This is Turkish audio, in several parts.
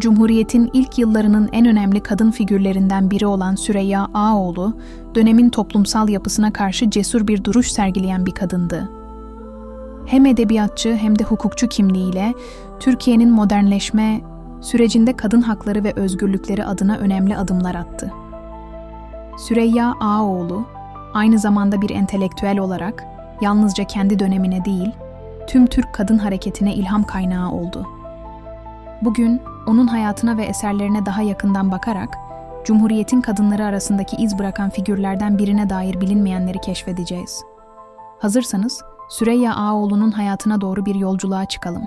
Cumhuriyet'in ilk yıllarının en önemli kadın figürlerinden biri olan Süreyya Ağoğlu, dönemin toplumsal yapısına karşı cesur bir duruş sergileyen bir kadındı. Hem edebiyatçı hem de hukukçu kimliğiyle Türkiye'nin modernleşme sürecinde kadın hakları ve özgürlükleri adına önemli adımlar attı. Süreyya Ağoğlu, aynı zamanda bir entelektüel olarak yalnızca kendi dönemine değil, tüm Türk kadın hareketine ilham kaynağı oldu. Bugün onun hayatına ve eserlerine daha yakından bakarak, Cumhuriyet'in kadınları arasındaki iz bırakan figürlerden birine dair bilinmeyenleri keşfedeceğiz. Hazırsanız, Süreyya Ağoğlu'nun hayatına doğru bir yolculuğa çıkalım.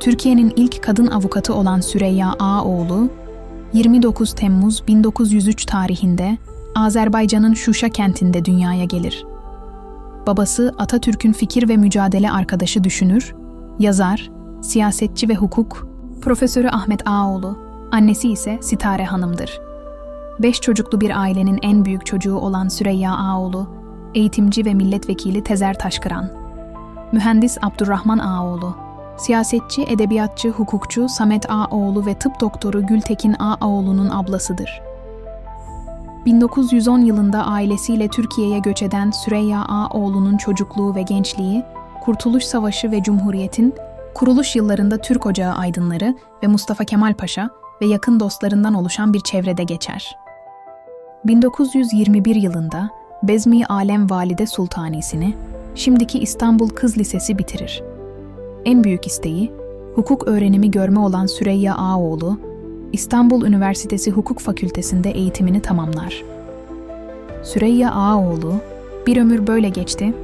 Türkiye'nin ilk kadın avukatı olan Süreyya Ağoğlu, 29 Temmuz 1903 tarihinde Azerbaycan'ın Şuşa kentinde dünyaya gelir. Babası Atatürk'ün fikir ve mücadele arkadaşı düşünür, yazar, siyasetçi ve hukuk profesörü Ahmet Ağoğlu, annesi ise Sitare Hanım'dır. Beş çocuklu bir ailenin en büyük çocuğu olan Süreyya Ağoğlu, eğitimci ve milletvekili Tezer Taşkıran, mühendis Abdurrahman Ağoğlu, Siyasetçi, edebiyatçı, hukukçu Samet Ağoğlu ve tıp doktoru Gültekin Ağoğlu'nun ablasıdır. 1910 yılında ailesiyle Türkiye'ye göç eden Süreyya Ağoğlu'nun çocukluğu ve gençliği, Kurtuluş Savaşı ve Cumhuriyet'in kuruluş yıllarında Türk Ocağı aydınları ve Mustafa Kemal Paşa ve yakın dostlarından oluşan bir çevrede geçer. 1921 yılında Bezmi Alem Valide Sultanisi'ni, şimdiki İstanbul Kız Lisesi bitirir. En büyük isteği, hukuk öğrenimi görme olan Süreyya Ağoğlu, İstanbul Üniversitesi Hukuk Fakültesinde eğitimini tamamlar. Süreyya Ağoğlu, Bir Ömür Böyle Geçti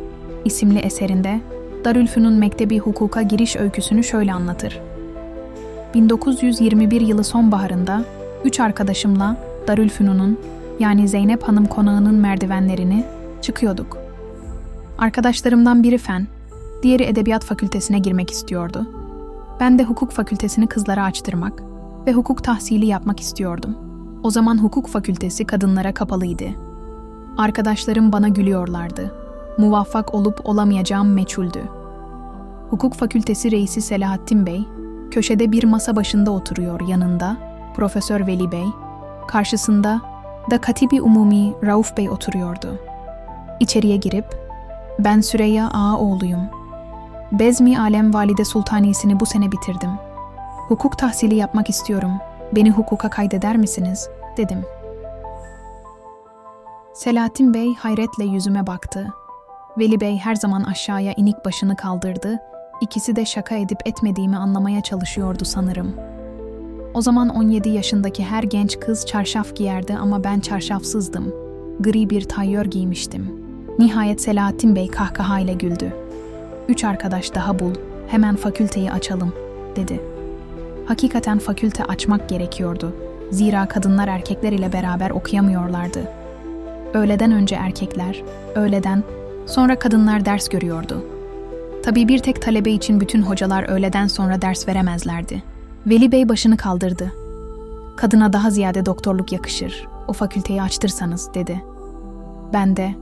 isimli eserinde Darülfünun Mektebi Hukuka giriş öyküsünü şöyle anlatır. 1921 yılı sonbaharında üç arkadaşımla Darülfünun'un yani Zeynep Hanım konağının merdivenlerini çıkıyorduk. Arkadaşlarımdan biri fen, diğeri edebiyat fakültesine girmek istiyordu. Ben de hukuk fakültesini kızlara açtırmak ve hukuk tahsili yapmak istiyordum. O zaman hukuk fakültesi kadınlara kapalıydı. Arkadaşlarım bana gülüyorlardı. Muvaffak olup olamayacağım meçhuldü. Hukuk fakültesi reisi Selahattin Bey, köşede bir masa başında oturuyor yanında Profesör Veli Bey, karşısında da Katibi Umumi Rauf Bey oturuyordu. İçeriye girip, ben Süreyya Ağaoğlu'yum. Bezmi Alem Valide Sultaniyesini bu sene bitirdim. Hukuk tahsili yapmak istiyorum. Beni hukuka kaydeder misiniz? dedim. Selahattin Bey hayretle yüzüme baktı. Veli Bey her zaman aşağıya inik başını kaldırdı. İkisi de şaka edip etmediğimi anlamaya çalışıyordu sanırım. O zaman 17 yaşındaki her genç kız çarşaf giyerdi ama ben çarşafsızdım. Gri bir tayyör giymiştim. Nihayet Selahattin Bey kahkahayla güldü. Üç arkadaş daha bul, hemen fakülteyi açalım, dedi. Hakikaten fakülte açmak gerekiyordu. Zira kadınlar erkekler ile beraber okuyamıyorlardı. Öğleden önce erkekler, öğleden sonra kadınlar ders görüyordu. Tabii bir tek talebe için bütün hocalar öğleden sonra ders veremezlerdi. Veli Bey başını kaldırdı. Kadına daha ziyade doktorluk yakışır. O fakülteyi açtırsanız dedi. Ben de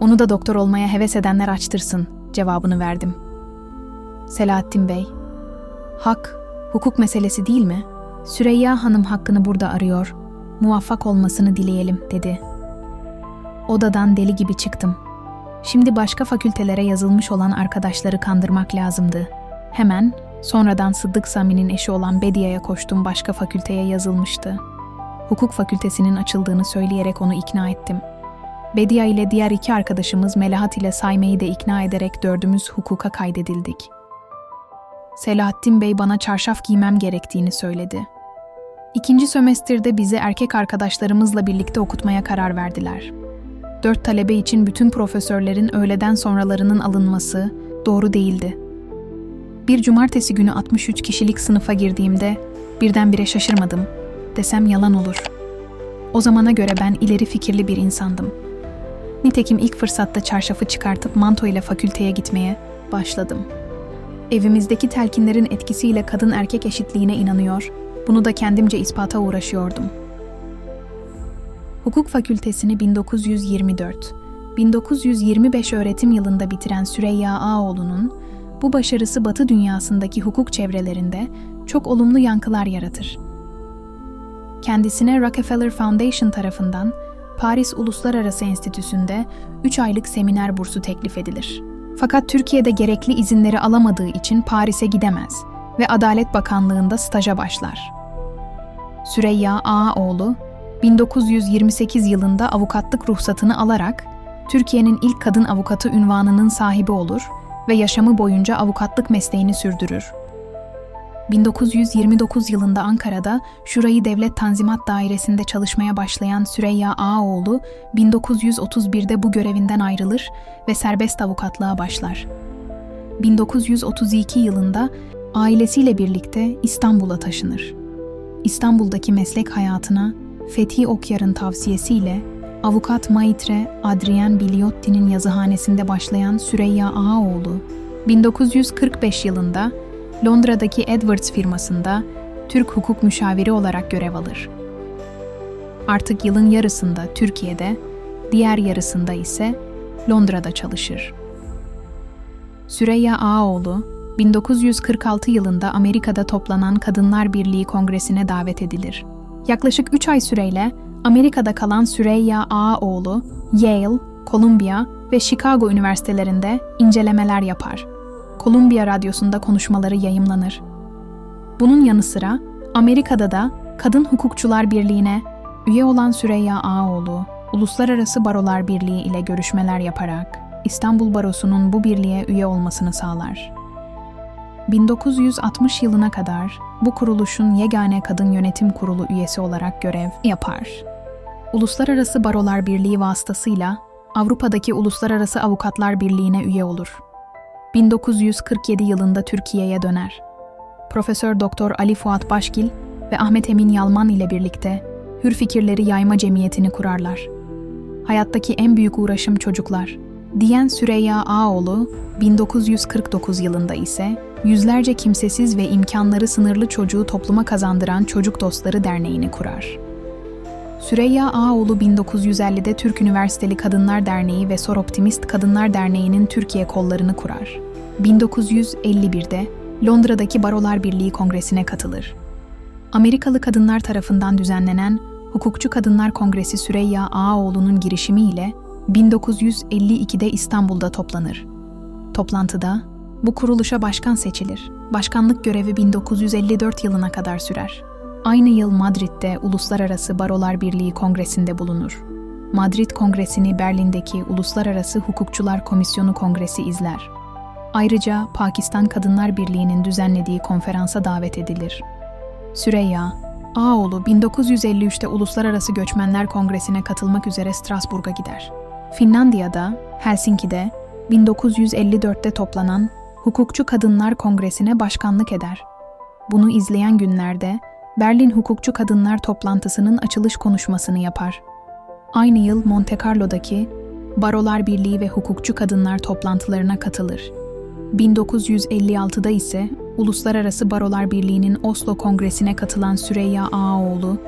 onu da doktor olmaya heves edenler açtırsın cevabını verdim. Selahattin Bey, hak, hukuk meselesi değil mi? Süreyya Hanım hakkını burada arıyor, muvaffak olmasını dileyelim dedi. Odadan deli gibi çıktım. Şimdi başka fakültelere yazılmış olan arkadaşları kandırmak lazımdı. Hemen, sonradan Sıddık Sami'nin eşi olan Bediye'ye koştum başka fakülteye yazılmıştı. Hukuk fakültesinin açıldığını söyleyerek onu ikna ettim.'' Bedia ile diğer iki arkadaşımız Melahat ile Sayme'yi de ikna ederek dördümüz hukuka kaydedildik. Selahattin Bey bana çarşaf giymem gerektiğini söyledi. İkinci sömestrde bizi erkek arkadaşlarımızla birlikte okutmaya karar verdiler. Dört talebe için bütün profesörlerin öğleden sonralarının alınması doğru değildi. Bir cumartesi günü 63 kişilik sınıfa girdiğimde Birdenbire şaşırmadım. Desem yalan olur. O zamana göre ben ileri fikirli bir insandım. Nitekim ilk fırsatta çarşafı çıkartıp manto ile fakülteye gitmeye başladım. Evimizdeki telkinlerin etkisiyle kadın erkek eşitliğine inanıyor, bunu da kendimce ispata uğraşıyordum. Hukuk fakültesini 1924, 1925 öğretim yılında bitiren Süreyya Ağoğlu'nun bu başarısı Batı dünyasındaki hukuk çevrelerinde çok olumlu yankılar yaratır. Kendisine Rockefeller Foundation tarafından Paris Uluslararası Enstitüsü'nde 3 aylık seminer bursu teklif edilir. Fakat Türkiye'de gerekli izinleri alamadığı için Paris'e gidemez ve Adalet Bakanlığı'nda staja başlar. Süreyya Ağaoğlu, 1928 yılında avukatlık ruhsatını alarak Türkiye'nin ilk kadın avukatı ünvanının sahibi olur ve yaşamı boyunca avukatlık mesleğini sürdürür. 1929 yılında Ankara'da Şurayı Devlet Tanzimat Dairesi'nde çalışmaya başlayan Süreyya Ağaoğlu, 1931'de bu görevinden ayrılır ve serbest avukatlığa başlar. 1932 yılında ailesiyle birlikte İstanbul'a taşınır. İstanbul'daki meslek hayatına Fethi Okyar'ın tavsiyesiyle avukat Maitre Adrien Biliotti'nin yazıhanesinde başlayan Süreyya Ağaoğlu, 1945 yılında Londra'daki Edwards firmasında Türk hukuk müşaviri olarak görev alır. Artık yılın yarısında Türkiye'de, diğer yarısında ise Londra'da çalışır. Süreyya Ağaoğlu, 1946 yılında Amerika'da toplanan Kadınlar Birliği Kongresi'ne davet edilir. Yaklaşık 3 ay süreyle Amerika'da kalan Süreyya Ağaoğlu, Yale, Columbia ve Chicago üniversitelerinde incelemeler yapar. Columbia Radyosu'nda konuşmaları yayımlanır. Bunun yanı sıra Amerika'da da Kadın Hukukçular Birliği'ne üye olan Süreyya Ağaoğlu, Uluslararası Barolar Birliği ile görüşmeler yaparak İstanbul Barosu'nun bu birliğe üye olmasını sağlar. 1960 yılına kadar bu kuruluşun yegane kadın yönetim kurulu üyesi olarak görev yapar. Uluslararası Barolar Birliği vasıtasıyla Avrupa'daki Uluslararası Avukatlar Birliği'ne üye olur. 1947 yılında Türkiye'ye döner. Profesör Doktor Ali Fuat Başgil ve Ahmet Emin Yalman ile birlikte Hür Fikirleri Yayma Cemiyeti'ni kurarlar. Hayattaki en büyük uğraşım çocuklar. Diyen Süreyya Ağoğlu, 1949 yılında ise yüzlerce kimsesiz ve imkanları sınırlı çocuğu topluma kazandıran Çocuk Dostları Derneği'ni kurar. Süreyya Ağoğlu 1950'de Türk Üniversiteli Kadınlar Derneği ve Soroptimist Kadınlar Derneği'nin Türkiye kollarını kurar. 1951'de Londra'daki Barolar Birliği Kongresi'ne katılır. Amerikalı kadınlar tarafından düzenlenen Hukukçu Kadınlar Kongresi Süreyya Ağaoğlu'nun girişimiyle 1952'de İstanbul'da toplanır. Toplantıda bu kuruluşa başkan seçilir. Başkanlık görevi 1954 yılına kadar sürer. Aynı yıl Madrid'de Uluslararası Barolar Birliği Kongresi'nde bulunur. Madrid Kongresi'ni Berlin'deki Uluslararası Hukukçular Komisyonu Kongresi izler. Ayrıca Pakistan Kadınlar Birliği'nin düzenlediği konferansa davet edilir. Süreyya, Ağoğlu 1953'te Uluslararası Göçmenler Kongresi'ne katılmak üzere Strasbourg'a gider. Finlandiya'da, Helsinki'de 1954'te toplanan Hukukçu Kadınlar Kongresi'ne başkanlık eder. Bunu izleyen günlerde Berlin Hukukçu Kadınlar toplantısının açılış konuşmasını yapar. Aynı yıl Monte Carlo'daki Barolar Birliği ve Hukukçu Kadınlar toplantılarına katılır. 1956'da ise Uluslararası Barolar Birliği'nin Oslo Kongresi'ne katılan Süreyya Ağaoğlu,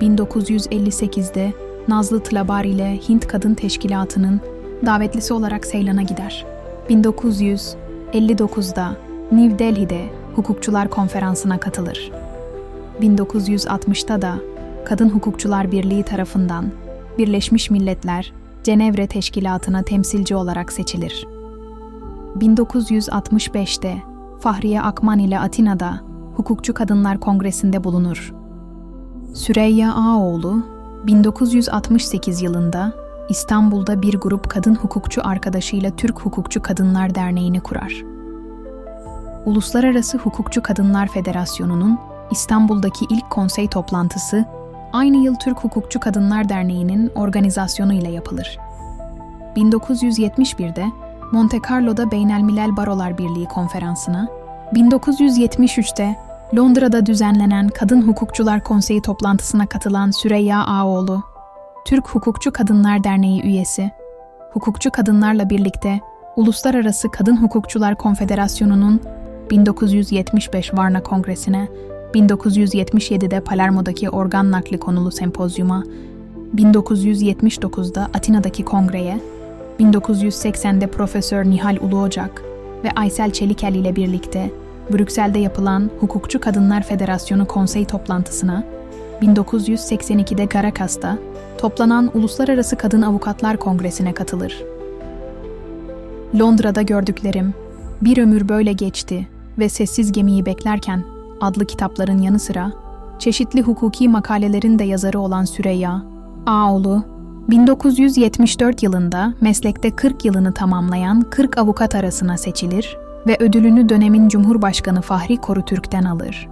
1958'de Nazlı Tlabar ile Hint Kadın Teşkilatı'nın davetlisi olarak Seylan'a gider. 1959'da New Delhi'de Hukukçular Konferansı'na katılır. 1960'ta da Kadın Hukukçular Birliği tarafından Birleşmiş Milletler Cenevre Teşkilatı'na temsilci olarak seçilir. 1965'te Fahriye Akman ile Atina'da Hukukçu Kadınlar Kongresi'nde bulunur. Süreyya Ağoğlu, 1968 yılında İstanbul'da bir grup kadın hukukçu arkadaşıyla Türk Hukukçu Kadınlar Derneği'ni kurar. Uluslararası Hukukçu Kadınlar Federasyonu'nun İstanbul'daki ilk konsey toplantısı aynı yıl Türk Hukukçu Kadınlar Derneği'nin organizasyonu ile yapılır. 1971'de Monte Carlo'da Beynelmilel Barolar Birliği konferansına, 1973'te Londra'da düzenlenen Kadın Hukukçular Konseyi toplantısına katılan Süreyya Ağoğlu, Türk Hukukçu Kadınlar Derneği üyesi, hukukçu kadınlarla birlikte Uluslararası Kadın Hukukçular Konfederasyonu'nun 1975 Varna Kongresi'ne, 1977'de Palermo'daki organ nakli konulu sempozyuma, 1979'da Atina'daki kongreye, 1980'de Profesör Nihal Uluocak ve Aysel Çelikel ile birlikte Brüksel'de yapılan Hukukçu Kadınlar Federasyonu konsey toplantısına, 1982'de Caracas'ta toplanan Uluslararası Kadın Avukatlar Kongresi'ne katılır. Londra'da gördüklerim, Bir Ömür Böyle Geçti ve Sessiz Gemiyi Beklerken adlı kitapların yanı sıra, çeşitli hukuki makalelerin de yazarı olan Süreyya, Ağoğlu, 1974 yılında meslekte 40 yılını tamamlayan 40 avukat arasına seçilir ve ödülünü dönemin Cumhurbaşkanı Fahri Korutürk'ten alır.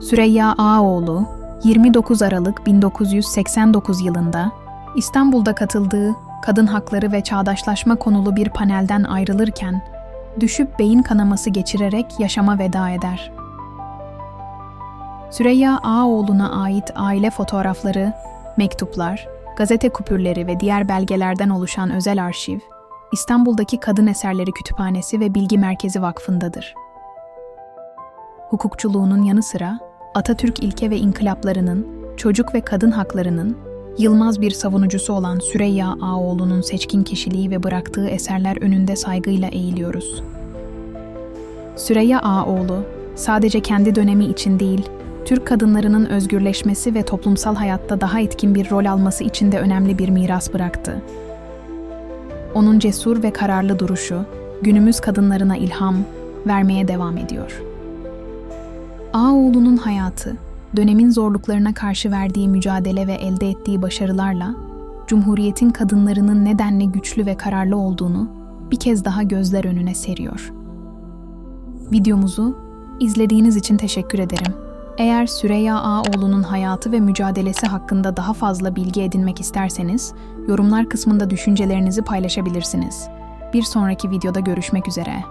Süreyya Ağoğlu, 29 Aralık 1989 yılında İstanbul'da katıldığı kadın hakları ve çağdaşlaşma konulu bir panelden ayrılırken düşüp beyin kanaması geçirerek yaşama veda eder. Süreyya Ağoğlu'na ait aile fotoğrafları, mektuplar, gazete kupürleri ve diğer belgelerden oluşan özel arşiv, İstanbul'daki Kadın Eserleri Kütüphanesi ve Bilgi Merkezi Vakfı'ndadır. Hukukçuluğunun yanı sıra Atatürk ilke ve inkılaplarının, çocuk ve kadın haklarının, yılmaz bir savunucusu olan Süreyya Ağoğlu'nun seçkin kişiliği ve bıraktığı eserler önünde saygıyla eğiliyoruz. Süreyya Ağoğlu, sadece kendi dönemi için değil, Türk kadınlarının özgürleşmesi ve toplumsal hayatta daha etkin bir rol alması için de önemli bir miras bıraktı. Onun cesur ve kararlı duruşu, günümüz kadınlarına ilham vermeye devam ediyor. Ağoğlu'nun hayatı, dönemin zorluklarına karşı verdiği mücadele ve elde ettiği başarılarla, Cumhuriyet'in kadınlarının nedenle güçlü ve kararlı olduğunu bir kez daha gözler önüne seriyor. Videomuzu izlediğiniz için teşekkür ederim. Eğer Süreyya Ağoğlu'nun hayatı ve mücadelesi hakkında daha fazla bilgi edinmek isterseniz, yorumlar kısmında düşüncelerinizi paylaşabilirsiniz. Bir sonraki videoda görüşmek üzere.